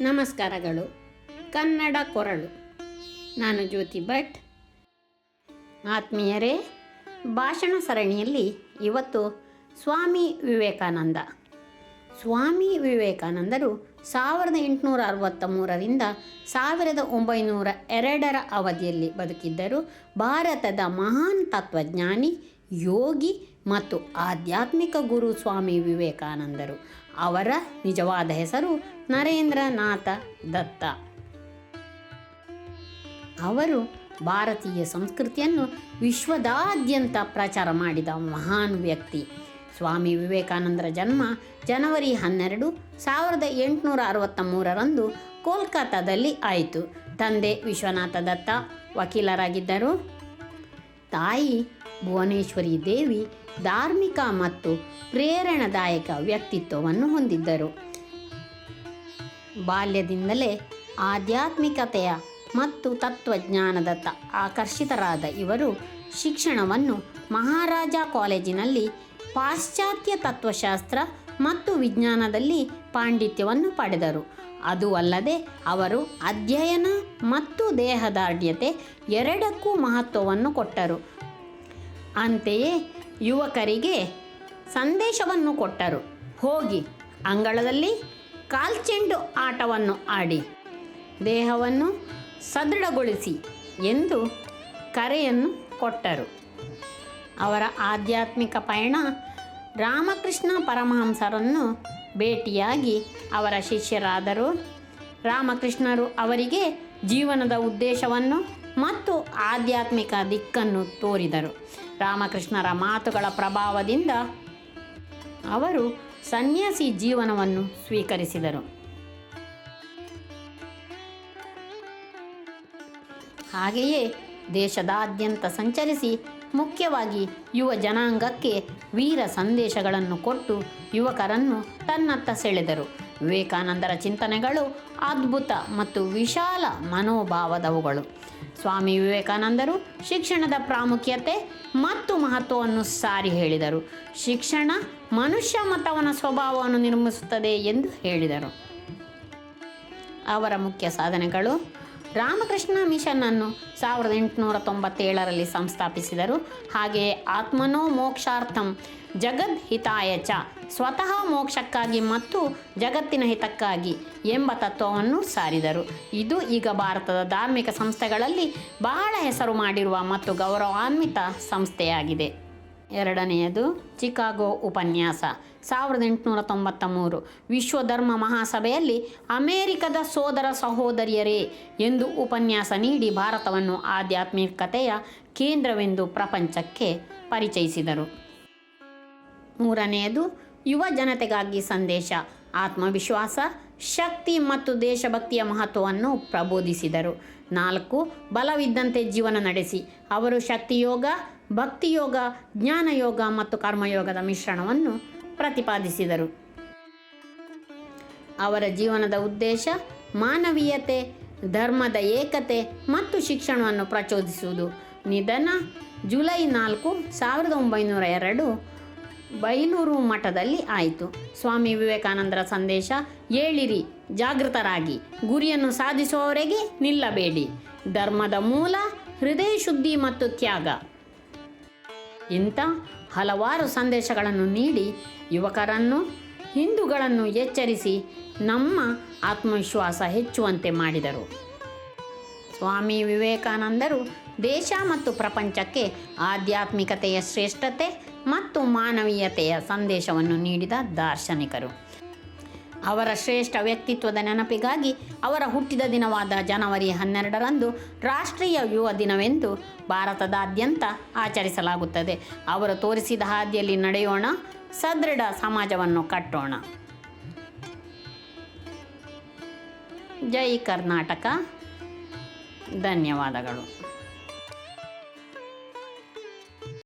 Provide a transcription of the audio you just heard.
ನಮಸ್ಕಾರಗಳು. ಕನ್ನಡ ಕೊರಳು. ನಾನು ಜ್ಯೋತಿ ಭಟ್. ಆತ್ಮೀಯರೇ, ಭಾಷಣ ಸರಣಿಯಲ್ಲಿ ಇವತ್ತು ಸ್ವಾಮಿ ವಿವೇಕಾನಂದ. ಸ್ವಾಮಿ ವಿವೇಕಾನಂದರು ಸಾವಿರದ ಎಂಟುನೂರ ಅರವತ್ತ ಮೂರರಿಂದ ಸಾವಿರದ ಒಂಬೈನೂರ ಎರಡರ ಅವಧಿಯಲ್ಲಿ ಬದುಕಿದ್ದರು. ಭಾರತದ ಮಹಾನ್ ತತ್ವಜ್ಞಾನಿ ಯೋಗಿ ಮತ್ತು ಆಧ್ಯಾತ್ಮಿಕ ಗುರು ಸ್ವಾಮಿ ವಿವೇಕಾನಂದರು. ಅವರ ನಿಜವಾದ ಹೆಸರು ನರೇಂದ್ರನಾಥ ದತ್ತ. ಅವರು ಭಾರತೀಯ ಸಂಸ್ಕೃತಿಯನ್ನು ವಿಶ್ವದಾದ್ಯಂತ ಪ್ರಚಾರ ಮಾಡಿದ ಮಹಾನ್ ವ್ಯಕ್ತಿ. ಸ್ವಾಮಿ ವಿವೇಕಾನಂದರ ಜನ್ಮ ಜನವರಿ ಹನ್ನೆರಡು ಸಾವಿರದ ಎಂಟುನೂರ ಅರವತ್ತ ಮೂರರಂದು ಕೋಲ್ಕತ್ತಾದಲ್ಲಿ ಆಯಿತು. ತಂದೆ ವಿಶ್ವನಾಥ ದತ್ತ ವಕೀಲರಾಗಿದ್ದರು. ತಾಯಿ ಭುವನೇಶ್ವರಿ ದೇವಿ ಧಾರ್ಮಿಕ ಮತ್ತು ಪ್ರೇರಣಾದಾಯಕ ವ್ಯಕ್ತಿತ್ವವನ್ನು ಹೊಂದಿದ್ದರು. ಬಾಲ್ಯದಿಂದಲೇ ಆಧ್ಯಾತ್ಮಿಕತೆಯ ಮತ್ತು ತತ್ವಜ್ಞಾನದತ್ತ ಆಕರ್ಷಿತರಾದ ಇವರು ಶಿಕ್ಷಣವನ್ನು ಮಹಾರಾಜ ಕಾಲೇಜಿನಲ್ಲಿ ಪಾಶ್ಚಾತ್ಯ ತತ್ವಶಾಸ್ತ್ರ ಮತ್ತು ವಿಜ್ಞಾನದಲ್ಲಿ ಪಾಂಡಿತ್ಯವನ್ನು ಪಡೆದರು. ಅದು ಅಲ್ಲದೆ ಅವರು ಅಧ್ಯಯನ ಮತ್ತು ದೇಹದಾರ್ಢ್ಯತೆ ಎರಡಕ್ಕೂ ಮಹತ್ವವನ್ನು ಕೊಟ್ಟರು. ಅಂತೆಯೇ ಯುವಕರಿಗೆ ಸಂದೇಶವನ್ನು ಕೊಟ್ಟರು. ಹೋಗಿ ಅಂಗಳದಲ್ಲಿ ಕಾಲ್ಚೆಂಡು ಆಟವನ್ನು ಆಡಿ, ದೇಹವನ್ನು ಸದೃಢಗೊಳಿಸಿ ಎಂದು ಕರೆಯನ್ನು ಕೊಟ್ಟರು. ಅವರ ಆಧ್ಯಾತ್ಮಿಕ ಪಯಣ ರಾಮಕೃಷ್ಣ ಪರಮಹಂಸರನ್ನು ಭೇಟಿಯಾಗಿ ಅವರ ಶಿಷ್ಯರಾದರು. ರಾಮಕೃಷ್ಣರು ಅವರಿಗೆ ಜೀವನದ ಉದ್ದೇಶವನ್ನು ಮತ್ತು ಆಧ್ಯಾತ್ಮಿಕ ದಿಕ್ಕನ್ನು ತೋರಿದರು. ರಾಮಕೃಷ್ಣರ ಮಾತುಗಳ ಪ್ರಭಾವದಿಂದ ಅವರು ಸನ್ಯಾಸಿ ಜೀವನವನ್ನು ಸ್ವೀಕರಿಸಿದರು. ಹಾಗೆಯೇ ದೇಶದಾದ್ಯಂತ ಸಂಚರಿಸಿ ಮುಖ್ಯವಾಗಿ ಯುವ ಜನಾಂಗಕ್ಕೆ ವೀರ ಸಂದೇಶಗಳನ್ನು ಕೊಟ್ಟು ಯುವಕರನ್ನು ತನ್ನತ್ತ ಸೆಳೆದರು. ವಿವೇಕಾನಂದರ ಚಿಂತನೆಗಳು ಅದ್ಭುತ ಮತ್ತು ವಿಶಾಲ ಮನೋಭಾವದವುಗಳು. ಸ್ವಾಮಿ ವಿವೇಕಾನಂದರು ಶಿಕ್ಷಣದ ಪ್ರಾಮುಖ್ಯತೆ ಮತ್ತು ಮಹತ್ವವನ್ನು ಸಾರಿ ಹೇಳಿದರು. ಶಿಕ್ಷಣ ಮನುಷ್ಯ ಮತವನ ಸ್ವಭಾವವನ್ನು ನಿರ್ಮಿಸುತ್ತದೆ ಎಂದು ಹೇಳಿದರು. ಅವರ ಮುಖ್ಯ ಸಾಧನೆಗಳು ರಾಮಕೃಷ್ಣ ಮಿಷನನ್ನು ಸಾವಿರದ ಎಂಟುನೂರ ತೊಂಬತ್ತೇಳರಲ್ಲಿ ಸಂಸ್ಥಾಪಿಸಿದರು. ಹಾಗೆಯೇ ಆತ್ಮನೋ ಮೋಕ್ಷಾರ್ಥಂ ಜಗದ್ ಹಿತಾಯ ಚ, ಸ್ವತಃ ಮೋಕ್ಷಕ್ಕಾಗಿ ಮತ್ತು ಜಗತ್ತಿನ ಹಿತಕ್ಕಾಗಿ ಎಂಬ ತತ್ವವನ್ನು ಸಾರಿದರು. ಇದು ಈಗ ಭಾರತದ ಧಾರ್ಮಿಕ ಸಂಸ್ಥೆಗಳಲ್ಲಿ ಬಹಳ ಹೆಸರು ಮಾಡಿರುವ ಮತ್ತು ಗೌರವಾನ್ವಿತ ಸಂಸ್ಥೆಯಾಗಿದೆ. ಎರಡನೆಯದು ಚಿಕಾಗೋ ಉಪನ್ಯಾಸ. ಸಾವಿರದ ಎಂಟುನೂರ ತೊಂಬತ್ತ ಮೂರು ವಿಶ್ವ ಧರ್ಮ ಮಹಾಸಭೆಯಲ್ಲಿ ಅಮೇರಿಕದ ಸೋದರ ಸಹೋದರಿಯರೇ ಎಂದು ಉಪನ್ಯಾಸ ನೀಡಿ ಭಾರತವನ್ನು ಆಧ್ಯಾತ್ಮಿಕತೆಯ ಕೇಂದ್ರವೆಂದು ಪ್ರಪಂಚಕ್ಕೆ ಪರಿಚಯಿಸಿದರು. ಮೂರನೆಯದು ಯುವ ಜನತೆಗಾಗಿ ಸಂದೇಶ. ಆತ್ಮವಿಶ್ವಾಸ, ಶಕ್ತಿ ಮತ್ತು ದೇಶಭಕ್ತಿಯ ಮಹತ್ವವನ್ನು ಪ್ರಬೋಧಿಸಿದರು. ನಾಲ್ಕು, ಬಲವಿದ್ದಂತೆ ಜೀವನ ನಡೆಸಿ. ಅವರು ಶಕ್ತಿಯೋಗ, ಭಕ್ತಿಯೋಗ, ಜ್ಞಾನಯೋಗ ಮತ್ತು ಕರ್ಮಯೋಗದ ಮಿಶ್ರಣವನ್ನು ಪ್ರತಿಪಾದಿಸಿದರು. ಅವರ ಜೀವನದ ಉದ್ದೇಶ, ಮಾನವೀಯತೆ, ಧರ್ಮದ ಏಕತೆ ಮತ್ತು ಶಿಕ್ಷಣವನ್ನು ಪ್ರಚೋದಿಸುವುದು. ನಿಧನ, ಜುಲೈ ನಾಲ್ಕು, ಸಾವಿರದ ಒಂಬೈನೂರ ಎರಡು ಬೈಲೂರು ಮಠದಲ್ಲಿ ಆಯಿತು. ಸ್ವಾಮಿ ವಿವೇಕಾನಂದರ ಸಂದೇಶ, ಏಳಿರಿ, ಜಾಗೃತರಾಗಿ. ಗುರಿಯನ್ನು ಸಾಧಿಸುವವರೆಗೆ ನಿಲ್ಲಬೇಡಿ. ಧರ್ಮದ ಮೂಲ, ಹೃದಯ ಶುದ್ಧಿ ಮತ್ತು ತ್ಯಾಗ. ಇಂಥ ಹಲವಾರು ಸಂದೇಶಗಳನ್ನು ನೀಡಿ ಯುವಕರನ್ನು, ಹಿಂದೂಗಳನ್ನು ಎಚ್ಚರಿಸಿ ನಮ್ಮ ಆತ್ಮವಿಶ್ವಾಸ ಹೆಚ್ಚುವಂತೆ ಮಾಡಿದರು. ಸ್ವಾಮಿ ವಿವೇಕಾನಂದರು ದೇಶ ಮತ್ತು ಪ್ರಪಂಚಕ್ಕೆ ಆಧ್ಯಾತ್ಮಿಕತೆಯ ಶ್ರೇಷ್ಠತೆ ಮತ್ತು ಮಾನವೀಯತೆಯ ಸಂದೇಶವನ್ನು ನೀಡಿದ ದಾರ್ಶನಿಕರು. ಅವರ ಶ್ರೇಷ್ಠ ವ್ಯಕ್ತಿತ್ವದ ನೆನಪಿಗಾಗಿ ಅವರ ಹುಟ್ಟಿದ ದಿನವಾದ ಜನವರಿ ಹನ್ನೆರಡರಂದು ರಾಷ್ಟ್ರೀಯ ಯುವ ದಿನವೆಂದು ಭಾರತದಾದ್ಯಂತ ಆಚರಿಸಲಾಗುತ್ತದೆ. ಅವರು ತೋರಿಸಿದ ಹಾದಿಯಲ್ಲಿ ನಡೆಯೋಣ, ಸದೃಢ ಸಮಾಜವನ್ನು ಕಟ್ಟೋಣ. ಜೈ ಕರ್ನಾಟಕ. ಧನ್ಯವಾದಗಳು.